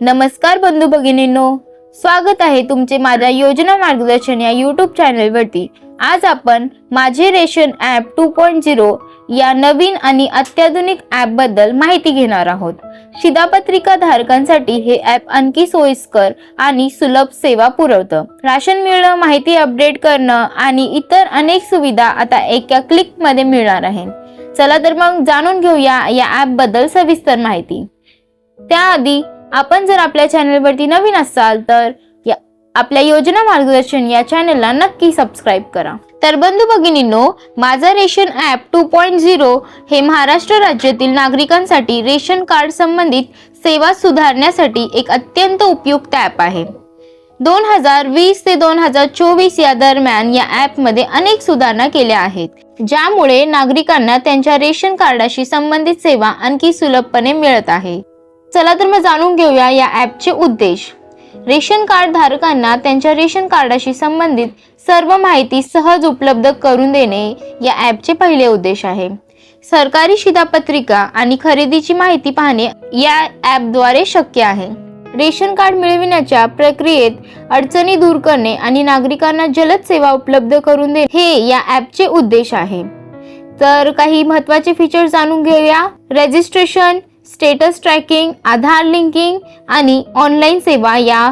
नमस्कार बंधू भगिनींनो. स्वागत आहे तुमचे माझ्या योजना मार्गदर्शन या यूट्यूब चॅनलवरती आज आपण माझे ration app two point zero या नवीन आणि अत्याधुनिक ॲपबद्दल माहिती घेणार आहोत. शिधापत्रिका धारकांसाठी हे ॲप आणखी सोयीस्कर आणि सुलभ सेवा पुरवतं. राशन मिळणं माहिती अपडेट करणं आणि इतर अनेक सुविधा आता एका क्लिकमध्ये मिळणार आहे चला तर मग जाणून घेऊया या ॲपबद्दल सविस्तर माहिती. त्याआधी आपण जर आपल्या चॅनलवरती नवीन असाल तर या- आपल्या योजना मार्गदर्शन या चॅनलला नक्की सबस्क्राईब करा. तर बंधू भगिनींनो माझा ration app two point zero हे महाराष्ट्र राज्यातील नागरिकांसाठी रेशन कार्ड संबंधित सेवा सुधारण्यासाठी एक अत्यंत उपयुक्त ॲप आहे. दोन हजार वीस ते दोन हजार चोवीस या दरम्यान या ॲपमध्ये अनेक सुधारणा केल्या आहेत ज्यामुळे नागरिकांना त्यांच्या रेशन कार्डाशी संबंधित सेवा आणखी सुलभपणे मिळत आहे. चला तर मग जाणून घेऊया या ॲपचे उद्देश. रेशन कार्ड धारकांना त्यांच्या रेशन कार्डाशी संबंधित सर्व माहिती सहज उपलब्ध करून देणे या ॲपचे पहिले उद्देश आहे. सरकारी शिधापत्रिका आणि खरेदीची माहिती पाहणे या ॲपद्वारे शक्य आहे. रेशन कार्ड मिळविण्याच्या प्रक्रियेत अडचणी दूर करणे आणि नागरिकांना जलद सेवा उपलब्ध करून देणे हे या ॲपचे उद्देश आहे. तर काही महत्त्वाचे फीचर्स जाणून घेऊया. Registration status tracking Aadhaar linking आणि ऑनलाईन सेवा या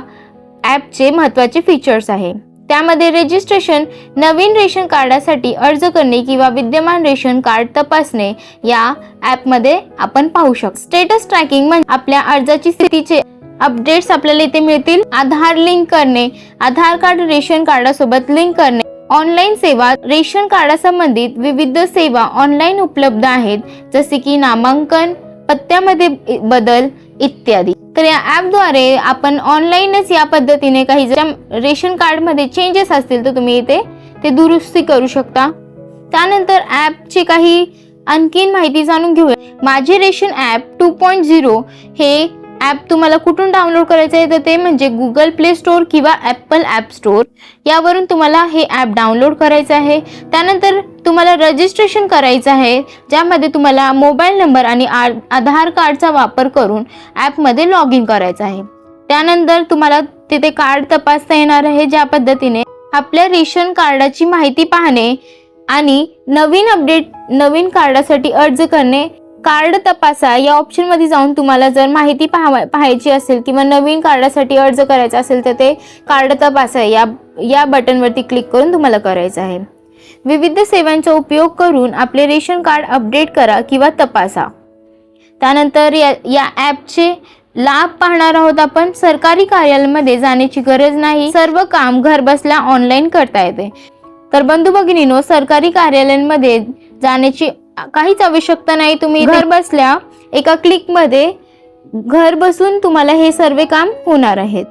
ॲपचे महत्त्वाचे फीचर्स आहे. त्यामध्ये रजिस्ट्रेशन नवीन रेशन कार्डासाठी अर्ज करणे किंवा विद्यमान रेशन कार्ड तपासणे या ॲपमध्ये आपण पाहू शकतो. स्टेटस ट्रॅकिंग म्हणजे आपल्या अर्जाची स्थितीचे अपडेट्स आपल्याला इथे मिळतील. आधार लिंक करणे आधार कार्ड रेशन कार्डासोबत लिंक करणे. ऑनलाईन सेवा रेशन कार्डासंबंधित विविध सेवा ऑनलाईन उपलब्ध आहेत जसे की नामांकन पत्त्यामध्ये बदल इत्यादी. तर या ॲपद्वारे आपण ऑनलाईनच या पद्धतीने काही जर रेशन कार्डमध्ये चेंजेस असतील तर तुम्ही इथे ते दुरुस्ती करू शकता. त्यानंतर ॲपची काही आणखीन माहिती जाणून घेऊया. माझे ration app two point zero हे ॲप तुम्हाला कुठून डाउनलोड करायचं आहे तर ते म्हणजे गुगल प्ले स्टोअर किंवा ॲपल ॲप स्टोअर यावरून तुम्हाला हे ॲप डाउनलोड करायचं आहे. त्यानंतर तुम्हाला रजिस्ट्रेशन करायचं आहे ज्यामध्ये तुम्हाला मोबाईल नंबर आणि आ आधार कार्डचा वापर करून ॲपमध्ये लॉग इन करायचं आहे. त्यानंतर तुम्हाला तिथे कार्ड तपासता येणार आहे ज्या पद्धतीने आपल्या रेशन कार्डाची माहिती पाहणे आणि नवीन अपडेट नवीन कार्डासाठी अर्ज करणे कार्ड तपासा या ऑप्शनमध्ये जाऊन तुम्हाला जर माहिती पाहावा पाहायची असेल किंवा नवीन कार्डासाठी अर्ज करायचा असेल तर ते कार्ड तपासा. या या बटनवरती क्लिक करून तुम्हाला करायचं आहे. विविध सेवांचा उपयोग करून आपले रेशन कार्ड अपडेट करा किंवा तपासा. त्यानंतर या या ॲपचे लाभ पाहणार आहोत आपण. सरकारी कार्यालयामध्ये जाण्याची गरज नाही. सर्व काम घरबसल्या ऑनलाईन करता येते. तर बंधू भगिनीनो सरकारी कार्यालयांमध्ये जाण्याची काहीच आवश्यकता नाही. तुम्ही घर बसल्या एका क्लिकमध्ये घर बसून तुम्हाला हे सर्व काम होणार आहेत.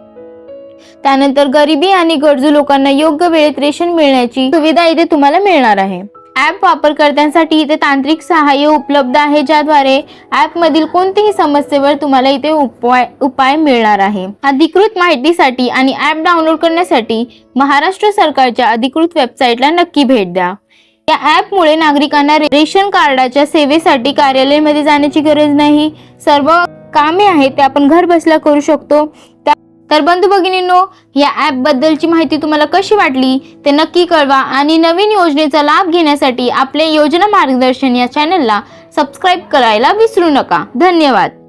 त्यानंतर गरिबी आणि गरजू लोकांना योग्य वेळेत रेशन मिळण्याची सुविधा इथे तुम्हाला मिळणार आहे. ॲप वापरकर्त्यांसाठी इथे तांत्रिक सहाय्य उपलब्ध आहे ज्याद्वारे ॲपमधील कोणत्याही समस्येवर तुम्हाला इथे उपाय उपाय मिळणार आहे. अधिकृत माहितीसाठी आणि ॲप डाउनलोड करण्यासाठी महाराष्ट्र सरकारच्या अधिकृत वेबसाईटला नक्की भेट द्या. या ॲपमुळे नागरिकांना रेशन कार्डाच्या सेवेसाठी कार्यालयामध्ये जाण्याची गरज नाही. सर्व कामे आहेत ते आपण घर बसल्या करू शकतो. त्या- तर बंधू भगिनींनो या ॲप बद्दलची माहिती तुम्हाला कशी वाटली ते नक्की कळवा आणि नवीन योजनेचा लाभ घेण्यासाठी आपले योजना मार्गदर्शन या चॅनलला सबस्क्राईब करायला विसरू नका. धन्यवाद.